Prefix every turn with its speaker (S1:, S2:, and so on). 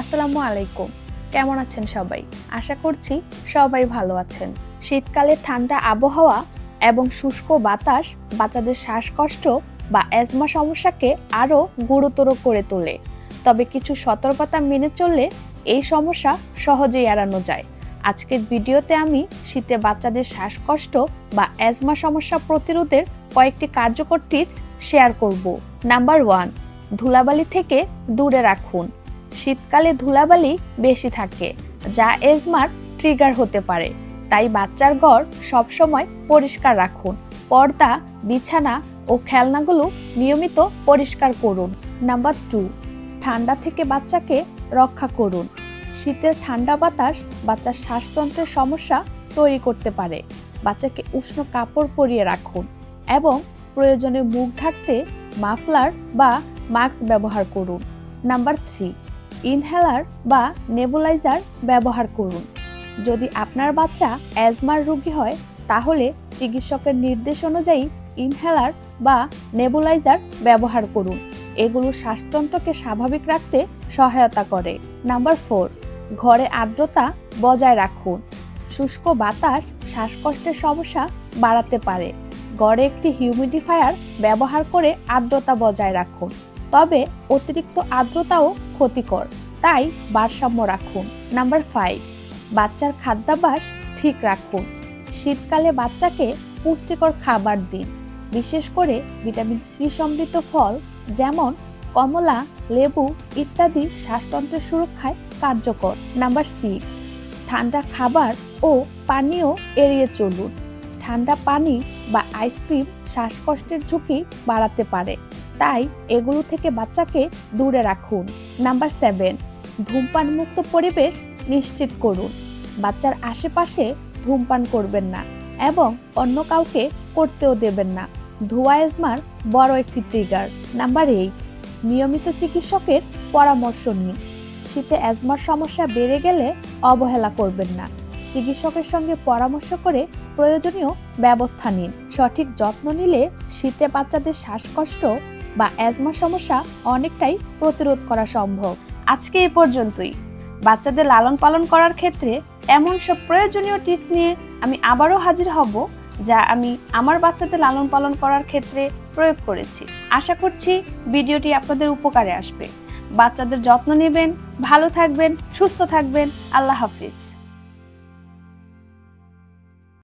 S1: আসসালামু আলাইকুম। কেমন আছেন সবাই? আশা করছি সবাই ভালো আছেন। শীতকালে ঠান্ডা আবহাওয়া এবং শুষ্ক বাতাস বাচ্চাদের শ্বাসকষ্ট বা অ্যাজমা সমস্যাকে আরও গুরুতর করে তোলে। তবে কিছু সতর্কতা মেনে চললে এই সমস্যা সহজেই এড়ানো যায়। আজকের ভিডিওতে আমি শীতে বাচ্চাদের শ্বাসকষ্ট বা অ্যাজমা সমস্যা প্রতিরোধের কয়েকটি কার্যকর টিপস শেয়ার করব। নাম্বার ওয়ান, ধুলাবালি থেকে দূরে রাখুন। শীতকালে ধুলাবালি বেশি থাকে, যা এজমার ট্রিগার হতে পারে। তাই বাচ্চার ঘর সবসময় পরিষ্কার রাখুন। পর্দা, বিছানা ও খেলনাগুলো নিয়মিত পরিষ্কার করুন। নাম্বার টু ঠান্ডা থেকে বাচ্চাকে রক্ষা করুন। শীতের ঠান্ডা বাতাস বাচ্চার শ্বাসতন্ত্রের সমস্যা তৈরি করতে পারে। বাচ্চাকে উষ্ণ কাপড় পরিয়ে রাখুন এবং প্রয়োজনে মুখ ঢাকতে মাফলার বা মাস্ক ব্যবহার করুন। নাম্বার থ্রি ইনহেলার বা নেবুলাইজার ব্যবহার করুন। যদি আপনার বাচ্চা অ্যাজমার রোগী হয়, তাহলে চিকিৎসকের নির্দেশ অনুযায়ী ইনহেলার বা নেবুলাইজার ব্যবহার করুন। এগুলো শ্বাসতন্ত্রকে স্বাভাবিক রাখতে সহায়তা করে। নাম্বার ফোর, ঘরে আর্দ্রতা বজায় রাখুন। শুষ্ক বাতাস শ্বাসকষ্টের সমস্যা বাড়াতে পারে। গড়ে একটি হিউমিডিফায়ার ব্যবহার করে আর্দ্রতা বজায় রাখুন। তবে অতিরিক্ত আর্দ্রতাও ক্ষতিকর। তাই ভারসাম্য রাখুন। নাম্বার ফাইভ বাচ্চার খাদ্যাভ্যাস ঠিক রাখুন। শীতকালে বাচ্চাকে পুষ্টিকর খাবার দিন। বিশেষ করে ভিটামিন সি সমৃদ্ধ ফল যেমন কমলা, লেবু ইত্যাদি শ্বাসতন্ত্রের সুরক্ষায় কার্যকর। নাম্বার সিক্স ঠান্ডা খাবার ও পানীয় এড়িয়ে চলুন। ঠান্ডা পানি বা আইসক্রিম শ্বাসকষ্টের ঝুঁকি বাড়াতে পারে। তাই এগুলো থেকে বাচ্চাকে দূরে রাখুন। নাম্বার সেভেন ধূমপান মুক্ত পরিবেশ নিশ্চিত করুন। বাচ্চার আশেপাশে ধূমপান করবেন না এবং অন্য কাউকে করতেও দেবেন না। ধোয়া এজমার বড় একটি ট্রিগার নাম্বার এইট নিয়মিত চিকিৎসকের পরামর্শ নিন। শীতে অ্যাজমার সমস্যা বেড়ে গেলে অবহেলা করবেন না। চিকিৎসকের সঙ্গে পরামর্শ করে প্রয়োজনীয় ব্যবস্থা নিন। সঠিক যত্ন নিলে শীতে বাচ্চাদের শ্বাসকষ্ট বা অ্যাজমা সমস্যা অনেকটাই প্রতিরোধ করা সম্ভব। আজকে এ পর্যন্তই। বাচ্চাদের লালন পালন করার ক্ষেত্রে এমন সব প্রয়োজনীয় টিপস নিয়ে আমি আবারও হাজির হব, যা আমি আমার বাচ্চাদের লালন পালন করার ক্ষেত্রে প্রয়োগ করেছি। আশা করছি ভিডিওটি আপনাদের উপকারে আসবে। বাচ্চাদের যত্ন নেবেন, ভালো থাকবেন, সুস্থ থাকবেন। আল্লাহ হাফিজ।